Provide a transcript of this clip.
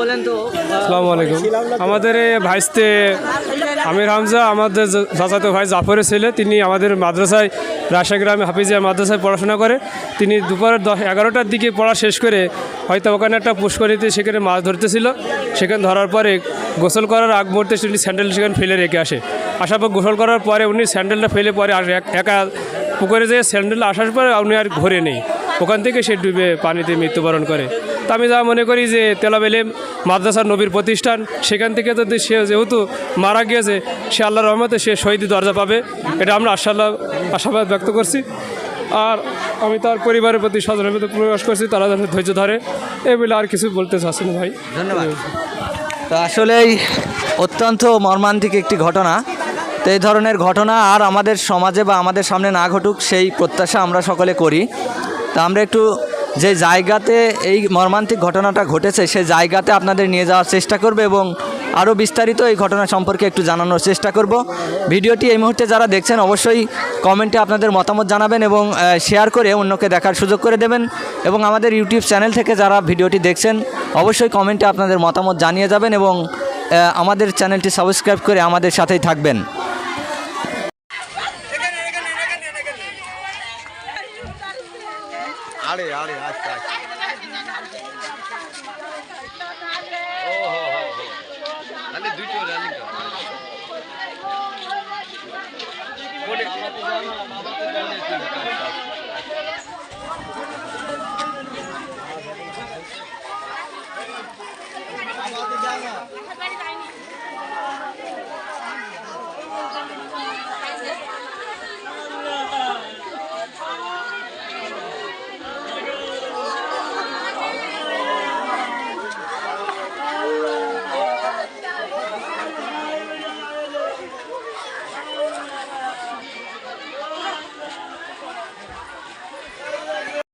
বলেন আসসালামু আলাইকুম। আমাদের ভাইস্তে আমির হামজা, আমাদের চাচাতো ভাই জাফরের ছেলে, তিনি আমাদের মাদ্রাসায়, রাজশাহী গ্রামে হাফিজিয়া মাদ্রাসায় পড়াশোনা করে। তিনি দুপুরের দশ এগারোটার দিকে পড়া শেষ করে হয়তো ওখানে একটা পুষ্করিতে সেখানে মাছ ধরতেছিল। সেখানে ধরার পরে গোসল করার আগ মুহূর্তে তিনি স্যান্ডেল সেখানে ফেলে রেখে আসে। আসার পর গোসল করার পরে উনি স্যান্ডেলটা ফেলে পরে আর একা পুকুরে যেয়ে স্যান্ডেল আসার পরে উনি আর ঘরে নেই। ওখান থেকে সে ডুবে পানিতে মৃত্যুবরণ করে। তা আমি যা মনে করি যে তেলাবেলে মাদ্রাসার নবীর প্রতিষ্ঠান, সেখান থেকে যদি সে যেহেতু মারা গিয়েছে, সে আল্লাহ রহমতে সে শহীদি দরজা পাবে। এটা আমরা আশাল্লাহ আশাবাদ ব্যক্ত করছি। আর আমি তার পরিবারের প্রতি সজনীয়তা প্রকাশ করছি, তারা যেন ধৈর্য ধরে। এই বলে আর কিছু বলতে চাচ্ছি না ভাই। ধন্যবাদ। তো আসলেই অত্যন্ত মর্মান্তিক একটি ঘটনা। তো এই ধরনের ঘটনা আর আমাদের সমাজে বা আমাদের সামনে না ঘটুক, সেই প্রত্যাশা আমরা সকলে করি। তা আমরা একটু যে জায়গাতে এই মর্মান্তিক ঘটনাটা ঘটেছে, সে জায়গাতে আপনাদের নিয়ে যাওয়ার চেষ্টা করবে এবং আরও বিস্তারিত এই ঘটনা সম্পর্কে একটু জানানোর চেষ্টা করব। ভিডিওটি এই মুহূর্তে যারা দেখছেন, অবশ্যই কমেন্টে আপনাদের মতামত জানাবেন এবং শেয়ার করে অন্যকে দেখার সুযোগ করে দেবেন এবং আমাদের ইউটিউব চ্যানেল থেকে যারা ভিডিওটি দেখছেন, অবশ্যই কমেন্টে আপনাদের মতামত জানিয়ে যাবেন এবং আমাদের চ্যানেলটি সাবস্ক্রাইব করে আমাদের সাথেই থাকবেন। আরে আরে আচ্ছা আচ্ছা ও হো হো হো তাহলে দুটো রানিং